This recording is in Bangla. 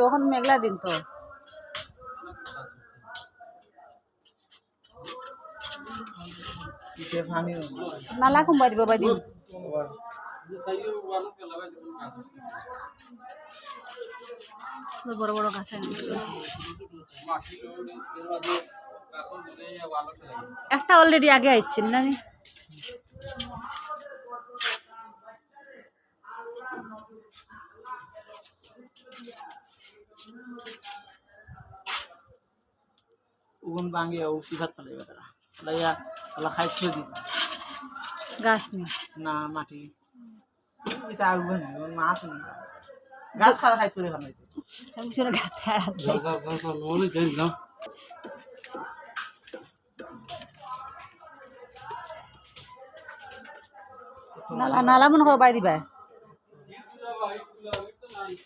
ওখানে মেঘলা দিন তো। নালা কুম্বাই দিব, বাই দিন বড় বড় গাছ একটা অলরেডি আগে আইছেন না উগুন ভাঙিয়া ও সিফাত ফেলাইয়া ওলা খাই ছুঁয়ে দিবে গাছ নি? না মাটি। এটা আগবে না ওর মা আছে গাছ খাওয়া খাই গাছ নালা নালা মনে হয় বাই দিবা। nine.